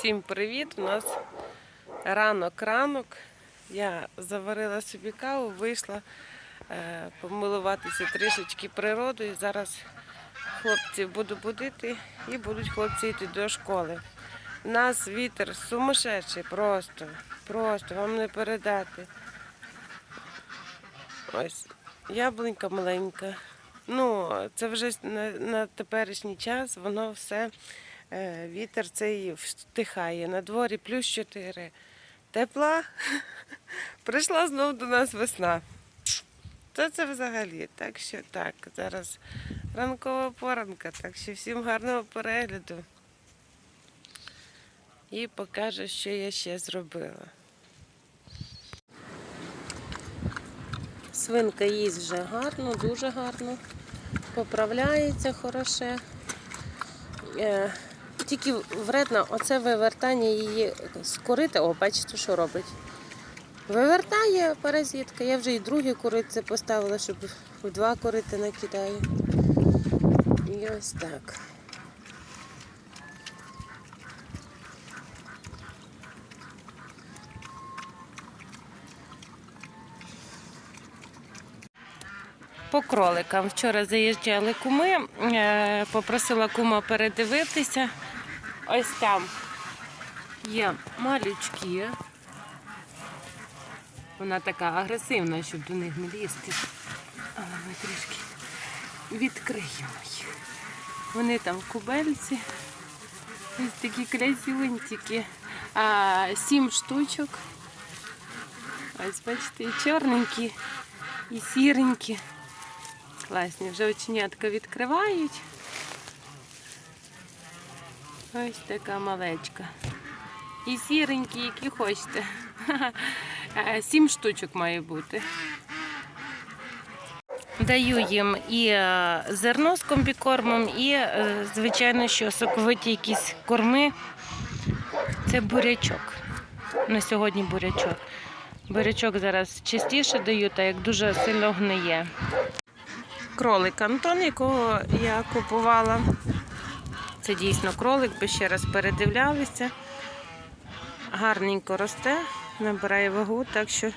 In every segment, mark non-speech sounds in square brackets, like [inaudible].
Всім привіт! У нас ранок-ранок. Я заварила собі каву, вийшла е, помилуватися трішечки природою. Зараз хлопців буду будити і будуть хлопці йти до школи. У нас вітер сумасшедший, просто, просто вам не передати. Ось яблунька маленька. Ну, це вже на, на теперішній час, воно все, вітер цей втихає. На дворі плюс 4. Тепла. [laughs] Прийшла знов до нас весна. То це взагалі. Так що так, зараз ранкова поранка, так що всім гарного перегляду. І покажу, що я ще зробила. Свинка їсть вже гарно, дуже гарно. Поправляється хороше. Тільки вредно оце вивертання її з корити. О, бачите, що робить. Вивертає паразитка. Я вже і друге корице поставила, щоб в два корити накидає. І ось так. По кроликам. Вчора заїжджали куми, е, попросила кума передивитися. Ось там є малючки. Вона така агресивна, щоб до них не лізти. Але ми трішки відкриємо їх. Вони там в кубельці. Ось такі красивенькі. А, сім штучок. Ось бачите, і чорненькі, і сіренькі. Класні, вже оченятка відкривають. Ось така малечка. І сіренькі, які хочете. [laughs] Сім штучок має бути. Даю їм і е, зерно з комбікормом, і, е, звичайно, що соковиті якісь корми. Це бурячок. На сьогодні бурячок. Бурячок зараз частіше даю, так як дуже сильно гниє кролик Антон, якого я купувала. Це дійсно кролик, би ще раз передивлялися. Гарненько росте, набирає вагу, так що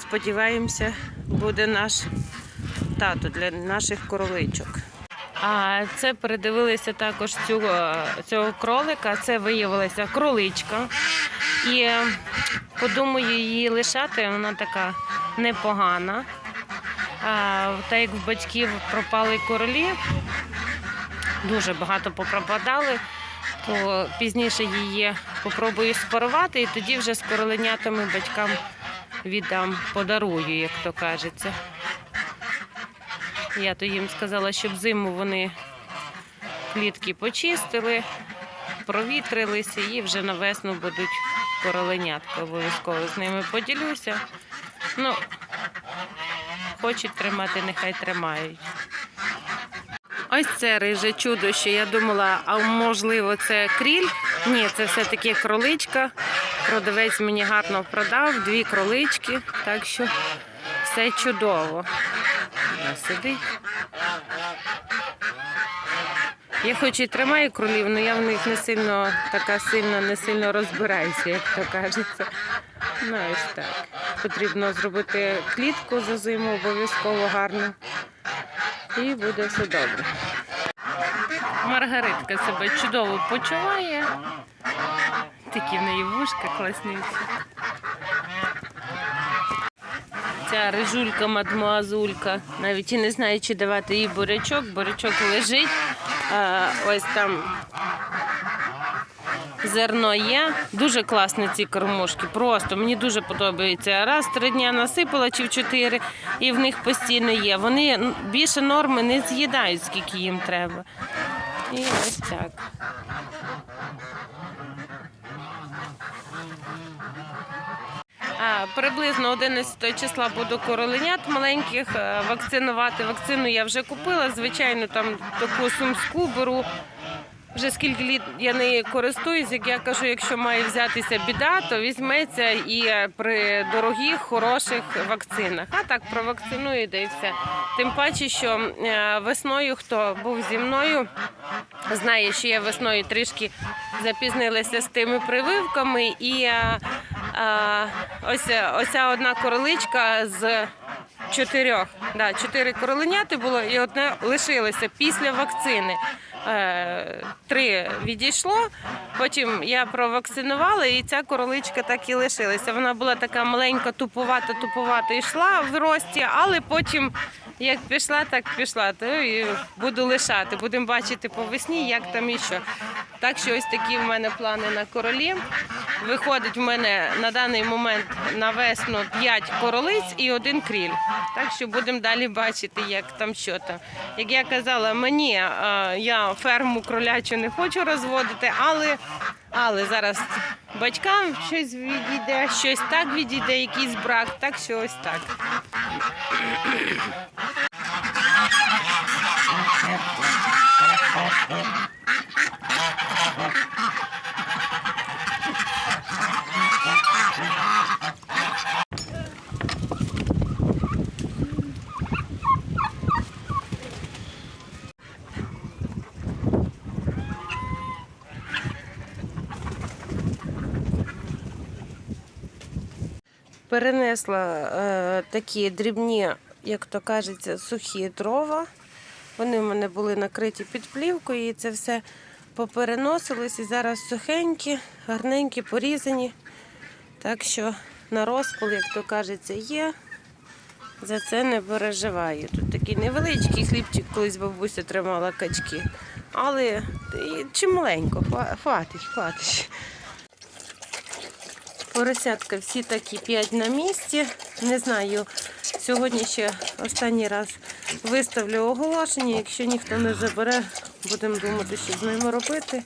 сподіваємося, буде наш тато для наших кроличок. А це передивилися також цього, цього кролика. Це виявилася кроличка. І е, подумаю її лишати, вона така непогана. А, Та як в батьків пропали королі, дуже багато попропадали, то пізніше її попробую спарувати і тоді вже з короленятами батькам віддам, подарую, як то кажеться. Я то їм сказала, щоб зиму вони клітки почистили, провітрилися і вже на весну будуть короленятка. Обов'язково з ними поділюся. Ну, хочуть тримати, нехай тримають. Ось це риже чудо, що я думала, а можливо це кріль. Ні, це все-таки кроличка. Продавець мені гарно продав, дві кролички, так що все чудово. Сидить. Я хоч і тримаю кролів, але я в них не сильно така сильно, не сильно розбираюся, як то кажеться. Ну ось так. Потрібно зробити клітку за зиму обов'язково гарно. І буде все добре. Маргаритка себе чудово почуває. Такі в неї вушка класнючі. Ця рижулька, мадмуазулька. Навіть і не знаю, чи давати їй бурячок. Бурячок лежить. А, ось там зерно є. Дуже класні ці кормушки. Просто мені дуже подобається. Раз три дня насипала чи в чотири, і в них постійно є. Вони більше норми не з'їдають, скільки їм треба. І ось так. Приблизно 11 числа буду короленят маленьких е, вакцинувати. Вакцину я вже купила, звичайно, там таку сумську беру. Вже скільки літ я нею користуюсь, як я кажу, якщо має взятися біда, то візьметься і при дорогих, хороших вакцинах. А так провакцинує, да і все. Тим паче, що е, весною, хто був зі мною, знає, що я весною трішки запізнилася з тими прививками, і е, е, ось оця одна короличка з чотирьох. Да, чотири короленяти було і одне лишилося після вакцини. Е, Три відійшло. Потім я провакцинувала, і ця короличка так і лишилася. Вона була така маленька, тупувата, тупувата йшла в рості, але потім, як пішла, так пішла. То і буду лишати. Будемо бачити по весні, як там і що. Так що ось такі в мене плани на королі. Виходить в мене на даний момент на весну 5 королиць і один кріль. Так що будемо далі бачити, як там що там. Як я казала, мені е, я ферму кролячу не хочу розводити, але, але зараз батькам щось відійде, щось так відійде, якийсь брак, так що ось так. Перенесла е, такі дрібні, як то кажеться, сухі дрова. Вони в мене були накриті під плівкою, і це все попереносилось. І зараз сухенькі, гарненькі, порізані. Так що на розпал, як то кажеться, є. За це не переживаю. Тут такий невеличкий хлібчик, колись бабуся тримала качки. Але чималенько, хватить, хватить. Поросятка всі такі 5 на місці. Не знаю, сьогодні ще останній раз виставлю оголошення. Якщо ніхто не забере, будемо думати, що з ними робити.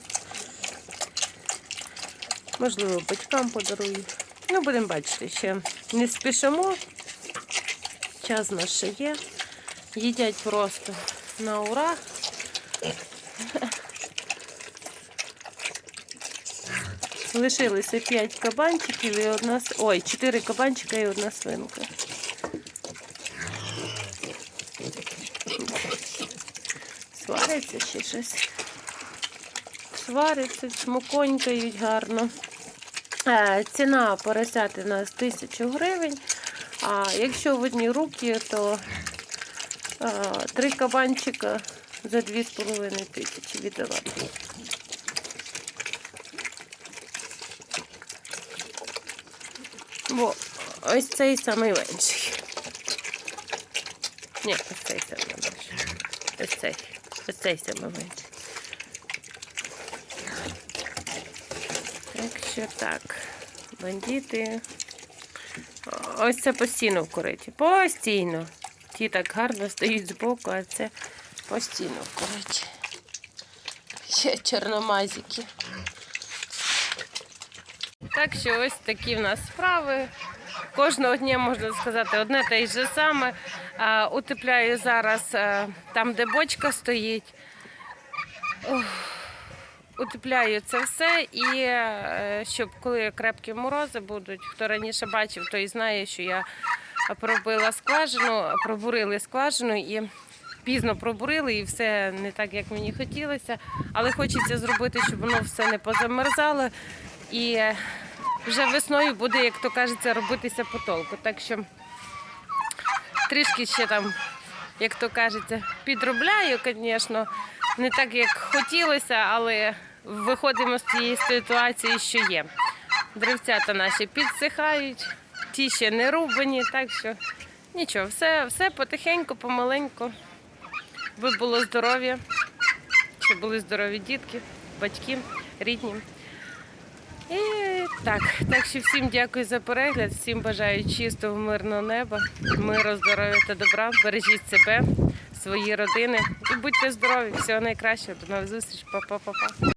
Можливо, батькам подарую. Ну, будемо бачити, ще не спішимо. Час наш ще є. Їдять просто на ура. Лишилося 5 кабанчиків і одна ой, 4 кабанчика і одна свинка. Свариться ще щось. Свариться, чмоконькають гарно. Е, Ціна поросяти у нас 1000 гривень. А якщо в одні руки, то е, три кабанчика за 2,5 тисячі віддавати. Бо ось цей самий менший. Ні, ось цей самий менший. Ось цей. Ось цей самий менший. Так що так. Бандити. Ось це постійно в кориті. Постійно. Ті так гарно стоїть збоку, а це постійно в кориті. Ще чорномазики. Так що ось такі в нас справи. Кожного дня можна сказати одне те й же саме. Утепляю зараз а, там, де бочка стоїть. Ох, Утепляю це все і е, щоб коли крепкі морози будуть, хто раніше бачив, той знає, що я пробила скважину, пробурили скважину і пізно пробурили, і все не так, як мені хотілося. Але хочеться зробити, щоб воно все не позамерзало. І е, вже весною буде, як то кажеться, робитися потолку. Так що трішки ще там, як то кажеться, підробляю, звісно, не так, як хотілося, але виходимо з цієї ситуації, що є. Древцята наші підсихають, ті ще не рубані, так що нічого, все, все потихеньку, помаленьку. Ви було здоров'я, щоб були здорові дітки, батьки, рідні. І так, так що всім дякую за перегляд, всім бажаю чистого, мирного неба, миру, здоров'я та добра. Бережіть себе, свої родини і будьте здорові. Всього найкращого. До нових зустріч. Па-па-па-па.